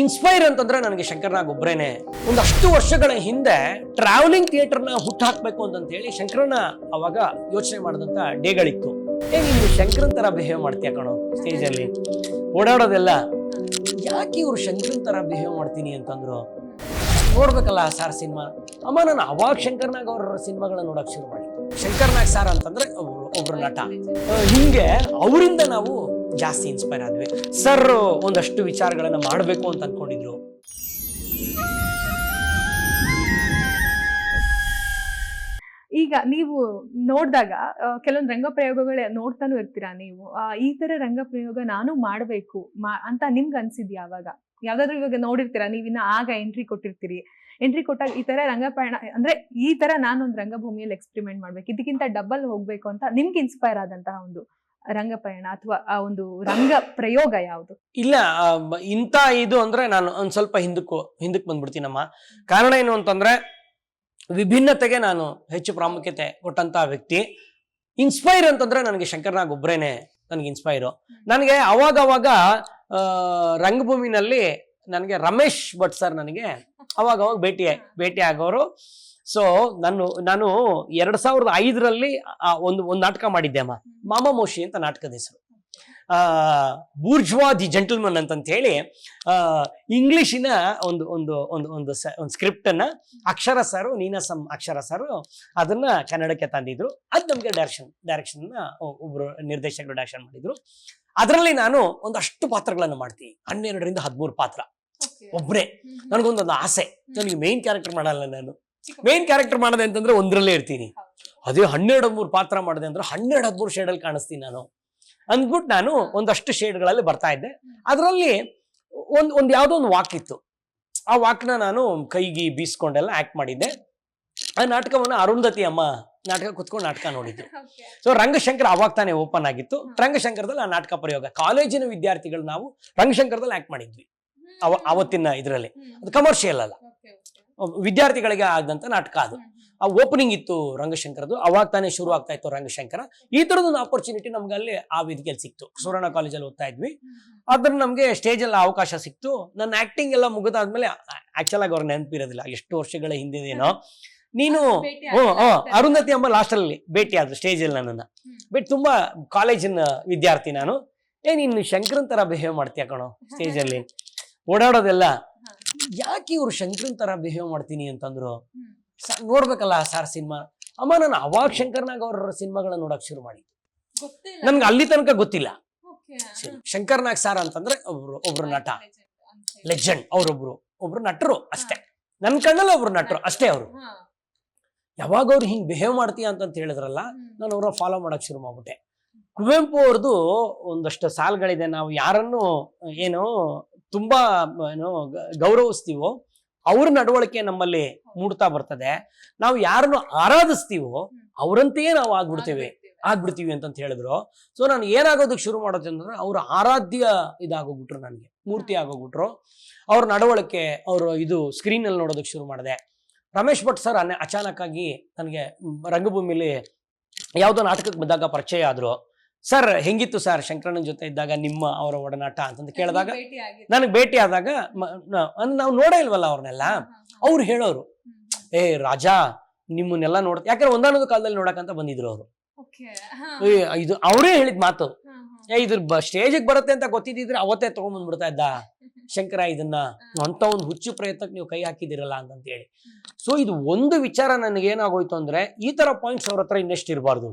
Inspire ಅಂತಂದ್ರೆ ನನಗೆ ಶಂಕರ್ನಾಗ್ ಒಂದು ಒಂದಷ್ಟು ವರ್ಷಗಳ ಹಿಂದೆ ಟ್ರಾವೆಲಿಂಗ್ ಥಿಯೇಟರ್ನ ಹುಟ್ಟು ಹಾಕ್ಬೇಕು ಅಂತ ಹೇಳಿ ಶಂಕರನ ಅವಾಗ ಯೋಚನೆ ಮಾಡಿದಂತ ಡೇಗಳಿತ್ತು. ಏ, ನೀನು ಶಂಕರನ್ ಥರ ಬಿಹೇವ್ ಮಾಡ್ತೀಯ ಕಣೋ ಸ್ಟೇಜಲ್ಲಿ ಓಡಾಡೋದೆಲ್ಲ? ಯಾಕೆ ಇವ್ರು ಶಂಕರನ್ ಥರ ಬಿಹೇವ್ ಮಾಡ್ತೀನಿ ಅಂತಂದ್ರು? ನೋಡ್ಬೇಕಲ್ಲ ಸಾರ್ ಸಿನಿಮಾ. ಅಮ್ಮ, ನಾನು ಅವಾಗ ಶಂಕರ್ನಾಗ್ ಅವ್ರ ಸಿನಿಮಾಗಳನ್ನ ನೋಡಕ್ ಶುರು ಮಾಡಿ ಶಂಕರ್ನಾಗ್ ಸಾರ್ ಅಂತಂದ್ರೆ ಒಬ್ರು ಒಬ್ರು ನಟ. ಹಿಂಗೆ ಅವರಿಂದ ನಾವು ಜಾಸ್ತಿ ಇನ್ಸ್ಪೈರ್ ಆದ್ವಿ. ಸರ್ ಒಂದಷ್ಟು ವಿಚಾರಗಳನ್ನ ಮಾಡಬೇಕು ಅಂತ ಅನ್ಕೊಂಡಿದ್ರು. ಈಗ ನೀವು ನೋಡಿದಾಗ ಕೆಲವೊಂದು ರಂಗ ಪ್ರಯೋಗಗಳು ನೋಡ್ತಾನು ಇರ್ತೀರಾ ನೀವು? ಈ ತರ ರಂಗ ಪ್ರಯೋಗ ನಾನು ಮಾಡಬೇಕು ಅಂತ ನಿಮ್ಗೆ ಅನ್ಸಿದ್ ಯಾವಾಗ ಯಾವ್ದಾದ್ರು ಇವಾಗ ನೋಡಿರ್ತೀರಾ ನೀವಿನ್ನ ಆಗ ಎಂಟ್ರಿ ಕೊಟ್ಟಿರ್ತೀರಿ. ಎಂಟ್ರಿ ಕೊಟ್ಟಾಗ ಈ ತರ ರಂಗಪಯಣ, ಅಂದ್ರೆ ಈ ತರ ನಾನೊಂದು ರಂಗಭೂಮಿಯಲ್ಲಿ ಎಕ್ಸ್ಪೆರಿಮೆಂಟ್ ಮಾಡ್ಬೇಕು, ಇದಕ್ಕಿಂತ ಡಬಲ್ ಹೋಗ್ಬೇಕು ಅಂತ ನಿಮ್ಗೆ ಇನ್ಸ್ಪೈರ್ ಆದಂತಹ ಒಂದು ರಂಗಪಯಣ ಅಥವಾ ಆ ಒಂದು ರಂಗ ಪ್ರಯೋಗ ಯಾವುದು? ಇಲ್ಲ ಇಂತ ಇದು ಅಂದ್ರೆ ನಾನು ಒಂದ್ ಸ್ವಲ್ಪ ಹಿಂದಕ್ಕೆ ಹಿಂದಕ್ಕೆ ಬಂದ್ಬಿಡ್ತೀನಮ್ಮ. ಕಾರಣ ಏನು ಅಂತಂದ್ರೆ ವಿಭಿನ್ನತೆಗೆ ನಾನು ಹೆಚ್ಚು ಪ್ರಾಮುಖ್ಯತೆ ಕೊಟ್ಟಂತ ವ್ಯಕ್ತಿ. ಇನ್ಸ್ಪೈರ್ ಅಂತಂದ್ರೆ ನನಗೆ ಶಂಕರ್ನಾಗ್ ಒಬ್ಬರೇನೆ ನನಗೆ ಇನ್ಸ್ಪೈರು ನನಗೆ ಅವಾಗ ಅವಾಗ ರಂಗಭೂಮಿನಲ್ಲಿ ನನಗೆ ರಮೇಶ್ ಭಟ್ ಸರ್ ನನಗೆ ಅವಾಗ ಅವಾಗ ಭೇಟಿ ಭೇಟಿ ಆಗೋರು ಸೊ ನಾನು ನಾನು ಎರಡ್ ಸಾವಿರದ ಐದರಲ್ಲಿ ಒಂದು ಒಂದು ನಾಟಕ ಮಾಡಿದ್ದೆ ಅಮ್ಮ. ಮಾಮ ಮೋಶಿ ಅಂತ ನಾಟಕದ ಹೆಸರು. ಆ ಬೂರ್ಜ್ವಾ ದಿ ಜೆಂಟಲ್ಮನ್ ಅಂತಂತ ಹೇಳಿ ಆ ಇಂಗ್ಲಿಷಿನ ಒಂದು ಒಂದು ಒಂದು ಒಂದು ಸ- ಒಂದು ಸ್ಕ್ರಿಪ್ಟ್ ಅನ್ನ ಅಕ್ಷರ ಸರ್ ನೀನಾಸಂ ಅಕ್ಷರ ಸಾರು ಅದನ್ನ ಕನ್ನಡಕ್ಕೆ ತಂದಿದ್ರು. ಅದು ನಮಗೆ ಡೈರೆಕ್ಷನ್ ಡೈರೆಕ್ಷನ್ ಒಬ್ರು ನಿರ್ದೇಶಕರು ಡೈರೆಕ್ಷನ್ ಮಾಡಿದ್ರು. ಅದರಲ್ಲಿ ನಾನು ಒಂದಷ್ಟು ಪಾತ್ರಗಳನ್ನು ಮಾಡ್ತೀನಿ. ಹನ್ನೆರಡರಿಂದ ಹದಿಮೂರು ಪಾತ್ರ. ಒಬ್ಬರೇ ನನಗೊಂದೊಂದು ಆಸೆ. ನನಗೆ ಮೇನ್ ಕ್ಯಾರೆಕ್ಟರ್ ಮಾಡಲ್ಲ ನಾನು. ಮೇನ್ ಕ್ಯಾರೆಕ್ಟರ್ ಮಾಡದೆ ಅಂತಂದ್ರೆ ಒಂದ್ರಲ್ಲೇ ಇರ್ತೀನಿ. ಅದೇ ಹನ್ನೆರಡು ಹದಿಮೂರು ಪಾತ್ರ ಮಾಡಿದೆ ಅಂದ್ರೆ ಹನ್ನೆರಡು ಹದಿಮೂರು ಶೇಡಲ್ಲಿ ಕಾಣಿಸ್ತೀನಿ ನಾನು. ಅಂದ್ಬಿಟ್ಟು ನಾನು ಒಂದಷ್ಟು ಶೇಡ್ಗಳಲ್ಲಿ ಬರ್ತಾ ಇದ್ದೆ. ಅದರಲ್ಲಿ ಒಂದು ಒಂದು ಯಾವುದೋ ಒಂದು ವಾಕ್ ಇತ್ತು. ಆ ವಾಕ್ನ ನಾನು ಕೈಗೆ ಬೀಸ್ಕೊಂಡೆಲ್ಲ ಆಕ್ಟ್ ಮಾಡಿದ್ದೆ. ಆ ನಾಟಕವನ್ನು ಅರುಂಧತಿ ಅಮ್ಮ ನಾಟಕ ಕುತ್ಕೊಂಡು ನಾಟಕ ನೋಡಿದ್ದು ಸೊ ರಂಗಶಂಕರ್ ಅವಾಗ ತಾನೇ ಓಪನ್ ಆಗಿತ್ತು. ರಂಗಶಂಕರದಲ್ಲಿ ಆ ನಾಟಕ ಪ್ರಯೋಗ. ಕಾಲೇಜಿನ ವಿದ್ಯಾರ್ಥಿಗಳು ನಾವು ರಂಗಶಂಕರದಲ್ಲಿ ಆಕ್ಟ್ ಮಾಡಿದ್ವಿ. ಅವ ಅವತ್ತಿನ ಇದರಲ್ಲಿ. ಅದು ಕಮರ್ಷಿಯಲ್ ಅಲ್ಲ. ವಿದ್ಯಾರ್ಥಿಗಳಿಗೆ ಆದಂತ ನಾಟಕ ಅದು. ಆ ಓಪನಿಂಗ್ ಇತ್ತು ರಂಗಶಂಕರದು ಅವಾಗ ತಾನೇ ಶುರು ಆಗ್ತಾ ಇತ್ತು ರಂಗಶಂಕರ. ಈ ತರದೊಂದು ಆಪರ್ಚುನಿಟಿ ನಮ್ಗೆ ಅಲ್ಲಿ ಆ ವೇದಿಕೆಯಲ್ಲಿ ಸಿಕ್ತು. ಸುವರ್ಣ ಕಾಲೇಜಲ್ಲಿ ಓದ್ತಾ ಇದ್ವಿ. ಆದ್ರೆ ನಮ್ಗೆ ಸ್ಟೇಜ್ ಅಲ್ಲಿ ಅವಕಾಶ ಸಿಕ್ತು. ನನ್ನ ಆಕ್ಟಿಂಗ್ ಎಲ್ಲ ಮುಗಿದಾದ್ಮೇಲೆ ಆಕ್ಚುಲ್ ಆಗಿ ಅವ್ರ ನೆನಪಿರೋದಿಲ್ಲ. ಎಷ್ಟು ವರ್ಷಗಳ ಹಿಂದಿದೇನೋ. ನೀನು ಅರುಂಧತಿ ಅಮ್ಮ ಲಾಸ್ಟಲ್ಲಿ ಭೇಟಿ ಆದ್ರು ಸ್ಟೇಜ್ ಅಲ್ಲಿ ನನ್ನನ್ನು. ಬಟ್ ತುಂಬಾ ಕಾಲೇಜಿನ ವಿದ್ಯಾರ್ಥಿ ನಾನು. ಏ ನೀನು ಶಂಕರನ್ ತರ ಬಿಹೇವ್ ಮಾಡ್ತೀಯ ಕಣೋ ಸ್ಟೇಜ್ ಅಲ್ಲಿ? ಓಡಾಡೋದೆಲ್ಲ ಯಾಕೆ ಇವ್ರು ಶಂಕರನ್ ತರ ಬಿಹೇವ್ ಮಾಡ್ತೀನಿ ಅಂತಂದ್ರು? ನೋಡ್ಬೇಕಲ್ಲ ಸಾರ್ ಸಿನಿಮಾ. ಅಮ್ಮ ನಾನು ಅವಾಗ ಶಂಕರ್ನಾಗ್ ಅವ್ರ ಸಿನಿಮಾಗಳನ್ನ ನೋಡಕ್ ಶುರು ಮಾಡಿ ನನ್ಗೆ ಅಲ್ಲಿ ತನಕ ಗೊತ್ತಿಲ್ಲ. ಶಂಕರ್ನಾಗ್ ಸಾರ್ ಅಂತಂದ್ರೆ ಒಬ್ರು ಒಬ್ರು ನಟ. ಲೆಜೆಂಡ್ ಅವ್ರೊಬ್ರು. ಒಬ್ರು ನಟರು ಅಷ್ಟೇ. ನನ್ ಕಣ್ಣಲ್ಲಿ ಒಬ್ರು ನಟರು ಅಷ್ಟೇ ಅವರು. ಯಾವಾಗ ಅವ್ರು ಹಿಂಗ್ ಬಿಹೇವ್ ಮಾಡ್ತೀಯ ಅಂತಂತ ಹೇಳಿದ್ರಲ್ಲ ನಾನು ಅವ್ರ ಫಾಲೋ ಮಾಡಕ್ ಶುರು ಮಾಡ್ಬಿಟ್ಟೆ. ಕುವೆಂಪು ಅವ್ರದ್ದು ಒಂದಷ್ಟು ಸಾಲ್ಗಳಿದೆ. ನಾವು ಯಾರನ್ನು ಏನು ತುಂಬಾ ಏನು ಗೌರವಿಸ್ತೀವೋ ಅವ್ರ ನಡವಳಿಕೆ ನಮ್ಮಲ್ಲಿ ಮೂಡ್ತಾ ಬರ್ತದೆ. ನಾವು ಯಾರನ್ನು ಆರಾಧಿಸ್ತೀವೋ ಅವರಂತೆಯೇ ನಾವು ಆಗ್ಬಿಡ್ತೇವೆ. ಆಗ್ಬಿಡ್ತೀವಿ. ಅಂತಂತ ಹೇಳಿದ್ರು. ಸೊ ನಾನು ಏನಾಗೋದಕ್ಕೆ ಶುರು ಮಾಡೋದು ಅಂದ್ರೆ ಅವ್ರ ಆರಾಧ್ಯ ಇದಾಗೋಗ್ಬಿಟ್ರು ನನಗೆ ಮೂರ್ತಿ ಆಗೋಗ್ಬಿಟ್ರು. ಅವ್ರ ನಡವಳಿಕೆ ಅವರು ಇದು ಸ್ಕ್ರೀನ್ ಅಲ್ಲಿ ನೋಡೋದಕ್ಕೆ ಶುರು ಮಾಡಿದೆ. ರಮೇಶ್ ಭಟ್ ಸರ್ ಅನ್ನ ಅಚಾನಕ್ ಆಗಿ ನನಗೆ ರಂಗಭೂಮಿಲಿ ಯಾವುದೋ ನಾಟಕಕ್ಕೆ ಬಂದಾಗ ಪರಿಚಯ ಆದ್ರು. ಸರ್ ಹೆಂಗಿತ್ತು ಸರ್ ಶಂಕರಣ್ಣನ ಜೊತೆ ಇದ್ದಾಗ ನಿಮ್ಮ ಅವರ ಒಡನಾಟ? ಅಂತಂದು ಕೇಳಿದಾಗ ನನಗೆ ಭೇಟಿ ಆದಾಗ ನಾವು ನೋಡೇ ಇಲ್ವಲ್ಲ ಅವ್ರನ್ನೆಲ್ಲ? ಅವ್ರು ಹೇಳೋರು ಏ ರಾಜಾ ನಿಮ್ಮನ್ನೆಲ್ಲ ನೋಡ್ ಯಾಕಂದ್ರೆ ಒಂದಾನೊಂದು ಕಾಲದಲ್ಲಿ ನೋಡಕಂತ ಬಂದಿದ್ರು ಅವರು. ಇದು ಅವರೇ ಹೇಳಿದ ಮಾತು. ಏ ಇದ್ರ ಸ್ಟೇಜಿಗೆ ಬರುತ್ತೆ ಅಂತ ಗೊತ್ತಿದ್ರೆ ಅವತ್ತೇ ತಗೊಂಡ್ಬಂದ್ಬಿಡ್ತಾ ಇದ್ದ ಶಂಕರ ಇದನ್ನ. ಅಂತ ಒಂದು ಹುಚ್ಚು ಪ್ರಯತ್ನಕ್ಕೆ ನೀವು ಕೈ ಹಾಕಿದಿರಲ್ಲ ಅಂತಂತ ಹೇಳಿ ಸೊ ಇದು ಒಂದು ವಿಚಾರ ನನಗೆ ಏನಾಗೋಯ್ತು ಅಂದ್ರೆ ಈ ತರ ಪಾಯಿಂಟ್ಸ್ ಅವ್ರ ಹತ್ರ ಇನ್ನೆಷ್ಟು ಇರಬಾರ್ದು.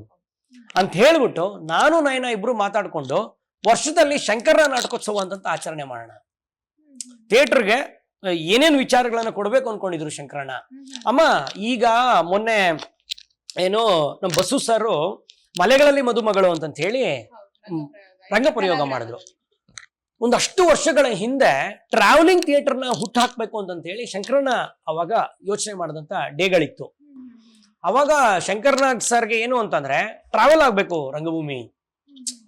ಅಂತ ಹೇಳ್ಬಿಟ್ಟು ನಾನು ನಯನ ಇಬ್ರು ಮಾತಾಡ್ಕೊಂಡು ವರ್ಷದಲ್ಲಿ ಶಂಕರ ನಾಟಕೋತ್ಸವ ಅಂತ ಆಚರಣೆ ಮಾಡೋಣ. ಥಿಯೇಟರ್ಗೆ ಏನೇನು ವಿಚಾರಗಳನ್ನ ಕೊಡ್ಬೇಕು ಅನ್ಕೊಂಡಿದ್ರು ಶಂಕರಣ್ಣ? ಅಮ್ಮ ಈಗ ಮೊನ್ನೆ ಏನು ನಮ್ಮ ಬಸು ಸರ್ ಮಲೆಗಳಲ್ಲಿ ಮದುಮಗಳು ಅಂತಂತ ಹೇಳಿ ರಂಗ ಪ್ರಯೋಗ ಮಾಡಿದ್ರು. ಒಂದಷ್ಟು ವರ್ಷಗಳ ಹಿಂದೆ ಟ್ರಾವೆಲಿಂಗ್ ಥಿಯೇಟರ್ನ ಹುಟ್ಟು ಹಾಕ್ಬೇಕು ಅಂತಂತ ಹೇಳಿ ಶಂಕರಣ್ಣ ಅವಾಗ ಯೋಚನೆ ಮಾಡಿದಂತ ಡೇಗಳಿತ್ತು. ಅವಾಗ ಶಂಕರ್ನಾಗ್ ಸರ್ಗೆ ಏನು ಅಂತಂದ್ರೆ ಟ್ರಾವೆಲ್ ಆಗ್ಬೇಕು ರಂಗಭೂಮಿ.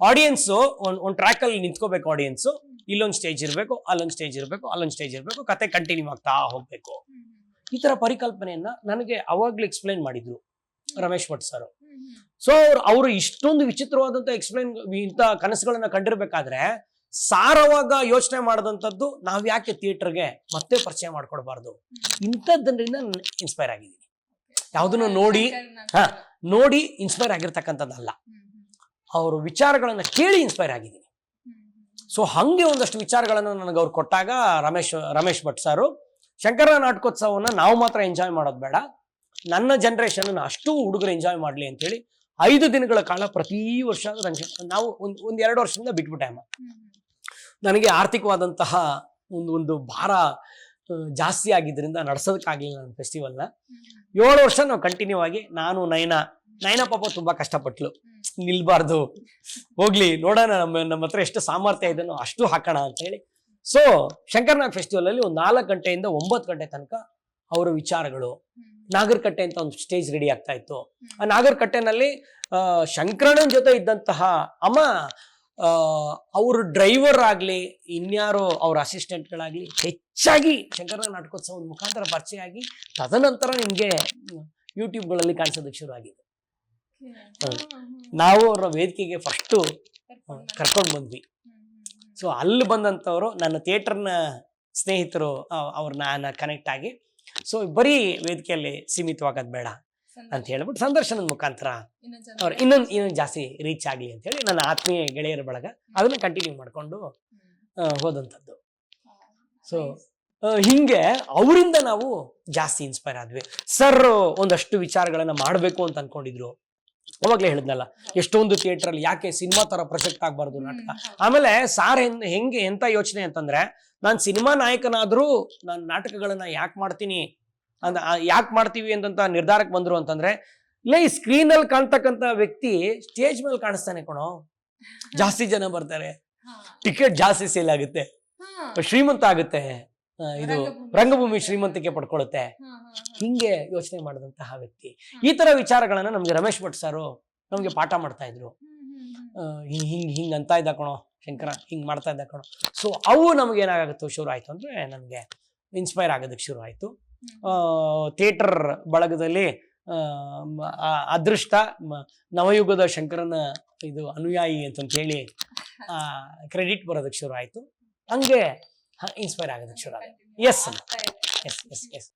ಆಡಿಯನ್ಸ್ ಒಂದ್ ಒಂದ್ ಟ್ರ್ಯಾಕ್ ಅಲ್ಲಿ ನಿಂತ್ಕೋಬೇಕು ಆಡಿಯನ್ಸ್ ಇಲ್ಲೊಂದು ಸ್ಟೇಜ್ ಇರಬೇಕು, ಅಲ್ಲೊಂದು ಸ್ಟೇಜ್ ಇರಬೇಕು, ಅಲ್ಲೊಂದು ಸ್ಟೇಜ್ ಇರಬೇಕು, ಕತೆ ಕಂಟಿನ್ಯೂ ಆಗ್ತಾ ಹೋಗ್ಬೇಕು. ಈ ತರ ಪರಿಕಲ್ಪನೆಯನ್ನ ನನಗೆ ಅವಾಗ್ಲೂ ಎಕ್ಸ್ಪ್ಲೈನ್ ಮಾಡಿದ್ರು ರಮೇಶ್ ಭಟ್ ಸರ್. ಸೊ ಅವ್ರು, ಅವರು ಇಷ್ಟೊಂದು ವಿಚಿತ್ರವಾದಂತ ಎಕ್ಸ್ಪ್ಲೈನ್ ಇಂಥ ಕನಸುಗಳನ್ನ ಕಂಡಿರ್ಬೇಕಾದ್ರೆ ಸಾರವಾಗ ಯೋಚನೆ ಮಾಡಿದಂಥದ್ದು ನಾವು ಯಾಕೆ ಥಿಯೇಟರ್ಗೆ ಮತ್ತೆ ಪರಿಚಯ ಮಾಡ್ಕೊಡ್ಬಾರ್ದು? ಇಂಥದ್ದರಿಂದ ಇನ್ಸ್ಪೈರ್ ಆಗಿದ್ದೀನಿ. ಯಾವುದನ್ನು ನೋಡಿ ಹಾ. ನೋಡಿ ಇನ್ಸ್ಪೈರ್ ಆಗಿರ್ತಕ್ಕಂಥದ್ದಲ್ಲ. ಅವರು ವಿಚಾರಗಳನ್ನು ಕೇಳಿ ಇನ್ಸ್ಪೈರ್ ಆಗಿದ್ದೀನಿ. ಸೊ ಹಾಗೆ ಒಂದಷ್ಟು ವಿಚಾರಗಳನ್ನು ನನಗೆ ಅವ್ರು ಕೊಟ್ಟಾಗ ರಮೇಶ್ ರಮೇಶ್ ಭಟ್ ಸಾರು ಶಂಕರ ನಾಟಕೋತ್ಸವವನ್ನು ನಾವು ಮಾತ್ರ ಎಂಜಾಯ್ ಮಾಡೋದು ಬೇಡ. ನನ್ನ ಜನ್ರೇಷನ್ ಅಷ್ಟು ಹುಡುಗರು ಎಂಜಾಯ್ ಮಾಡಲಿ ಅಂತೇಳಿ ಐದು ದಿನಗಳ ಕಾಲ ಪ್ರತಿ ವರ್ಷ ನನಗೆ ನಾವು ಒಂದು ಒಂದು ಎರಡು ವರ್ಷದಿಂದ ಬಿಟ್ಬಿಟ್ಟೆ ಅಮ್ಮ. ನನಗೆ ಆರ್ಥಿಕವಾದಂತಹ ಒಂದು ಒಂದು ಭಾರ ಜಾಸ್ತಿ ಆಗಿದ್ದರಿಂದ ನಡೆಸೋದಕ್ಕಾಗಲಿಲ್ಲ ನನ್ನ ಫೆಸ್ಟಿವಲ್ನ ಏಳು ವರ್ಷ ನಾವು ಕಂಟಿನ್ಯೂ ಆಗಿ ನಾನು ನಯನ ನಯನ ಪಾಪ ತುಂಬಾ ಕಷ್ಟಪಟ್ಲು. ನಿಲ್ಬಾರ್ದು. ಹೋಗ್ಲಿ ನೋಡೋಣ ನಮ್ಮ ನಮ್ಮ ಹತ್ರ ಎಷ್ಟು ಸಾಮರ್ಥ್ಯ ಇದನ್ನು ಅಷ್ಟು ಹಾಕೋಣ ಅಂತ ಹೇಳಿ. ಸೊ ಶಂಕರ್ನಾಗ್ ಫೆಸ್ಟಿವಲ್ ಅಲ್ಲಿ ಒಂದು ನಾಲ್ಕು ಗಂಟೆಯಿಂದ ಒಂಬತ್ತು ಗಂಟೆ ತನಕ ಅವರ ವಿಚಾರಗಳು. ನಾಗರಕಟ್ಟೆ ಅಂತ ಒಂದು ಸ್ಟೇಜ್ ರೆಡಿ ಆಗ್ತಾ ಇತ್ತು. ಆ ನಾಗರಕಟ್ಟೆನಲ್ಲಿ ಆ, ಶಂಕರಣ್ಣನ ಜೊತೆ ಇದ್ದಂತಹ ಅಮ್ಮ ಅವ್ರ ಡ್ರೈವರ್ ಆಗಲಿ ಇನ್ಯಾರೋ ಅವ್ರ ಅಸಿಸ್ಟೆಂಟ್ಗಳಾಗಲಿ ಹೆಚ್ಚಾಗಿ ಶಂಕರ ನಾಟಕೋತ್ಸವದ ಮುಖಾಂತರ ಪರಿಚಯ ಆಗಿ ತದನಂತರ ನಿಮಗೆ ಯೂಟ್ಯೂಬ್ಗಳಲ್ಲಿ ಕಾಣಿಸೋದಕ್ಕೆ ಶುರು ಆಗಿದೆ. ನಾವು ಅವರ ವೇದಿಕೆಗೆ ಫಸ್ಟು ಕರ್ಕೊಂಡು ಬಂದ್ವಿ. ಸೊ ಅಲ್ಲಿ ಬಂದಂಥವರು ನನ್ನ ಥಿಯೇಟರ್ನ ಸ್ನೇಹಿತರು ಅವ್- ಅವ್ರನ್ನ ಕನೆಕ್ಟ್ ಆಗಿ. ಸೊ ಬರೀ ವೇದಿಕೆಯಲ್ಲಿ ಸೀಮಿತವಾಗೋದು ಬೇಡ. ಅಂತ ಹೇಳ್ಬಿಟ್ಟು ಸಂದರ್ಶನದ ಮುಖಾಂತರ ಅವ್ರು ಇನ್ನೊಂದು ಇನ್ನೊಂದು ಜಾಸ್ತಿ ರೀಚ್ ಆಗಲಿ ಅಂತ ಹೇಳಿ ನನ್ನ ಆತ್ಮೀಯ ಗೆಳೆಯರ ಬಳಗ ಅದನ್ನ ಕಂಟಿನ್ಯೂ ಮಾಡಿಕೊಂಡು ಹೋದಂಥದ್ದು ಸೊ ಹಿಂಗೆ ಅವರಿಂದ ನಾವು ಜಾಸ್ತಿ ಇನ್ಸ್ಪೈರ್ ಆದ್ವಿ. ಸರ್ ಒಂದಷ್ಟು ವಿಚಾರಗಳನ್ನ ಮಾಡಬೇಕು ಅಂತ ಅನ್ಕೊಂಡಿದ್ರು. ಅವಾಗಲೇ ಹೇಳಿದ್ನಲ್ಲ ಎಷ್ಟೊಂದು ಥಿಯೇಟರ್ ಅಲ್ಲಿ ಯಾಕೆ ಸಿನಿಮಾ ತರ ಪ್ರೊಜೆಕ್ಟ್ ಆಗ್ಬಾರ್ದು ನಾಟಕ? ಆಮೇಲೆ ಸಾರ್ ಹೆಂಗ್ ಹೆಂಗೆ ಎಂತ ಯೋಚನೆ ಅಂತಂದ್ರೆ ನಾನು ಸಿನಿಮಾ ನಾಯಕನಾದ್ರೂ ನಾನು ನಾಟಕಗಳನ್ನ ಯಾಕೆ ಮಾಡ್ತೀನಿ? ಅಂದ ಯಾಕೆ ಮಾಡ್ತೀವಿ ಅಂತ ನಿರ್ಧಾರಕ್ಕೆ ಬಂದ್ರು ಅಂತಂದ್ರೆ ಇಲ್ಲ ಈ ಸ್ಕ್ರೀನ್ ಅಲ್ಲಿ ಕಾಣ್ತಕ್ಕಂತ ವ್ಯಕ್ತಿ ಸ್ಟೇಜ್ ಮೇಲೆ ಕಾಣಿಸ್ತಾನೆ ಕಣೋ. ಜಾಸ್ತಿ ಜನ ಬರ್ತಾರೆ. ಟಿಕೆಟ್ ಜಾಸ್ತಿ ಸೇಲ್ ಆಗುತ್ತೆ. ಶ್ರೀಮಂತ ಆಗುತ್ತೆ. ಇದು ರಂಗಭೂಮಿ. ಶ್ರೀಮಂತಿಕೆ ಪಡ್ಕೊಳ್ಳುತ್ತೆ ಹಿಂಗೆ ಯೋಚನೆ ಮಾಡಿದಂತಹ ವ್ಯಕ್ತಿ. ಈ ತರ ವಿಚಾರಗಳನ್ನ ನಮ್ಗೆ ರಮೇಶ್ ಭಟ್ ಸಾರು ನಮ್ಗೆ ಪಾಠ ಮಾಡ್ತಾ ಇದ್ರು. ಹಿಂಗ್ ಹಿಂಗ್ ಹಿಂಗ್ ಅಂತ ಇದ್ದ ಕಣೋ ಶಂಕರ ಹಿಂಗ್ ಮಾಡ್ತಾ ಇದ್ದ ಕಣೋ. ಸೊ ಅವು ನಮ್ಗೆ ಏನಾಗುತ್ತೆ ಶುರು ಆಯ್ತು ಅಂದ್ರೆ ನಮ್ಗೆ ಇನ್ಸ್ಪೈರ್ ಆಗೋದಕ್ಕೆ ಶುರು ಆಯ್ತು. ಥಿಯೇಟರ್ ಬಳಗದಲ್ಲಿ ಅದೃಷ್ಟ ನವಯುಗದ ಶಂಕರನ ಇದು ಅನುಯಾಯಿ ಅಂತ ಹೇಳಿ ಕ್ರೆಡಿಟ್ ಬರೋದಕ್ಕೆ ಶುರು ಆಯ್ತು. ಹಂಗೆ ಇನ್ಸ್ಪೈರ್ ಆಗೋದಕ್ಕೆ ಶುರು ಆಯ್ತು ಎಸ್ ಎಸ್ ಎಸ್ ಎಸ್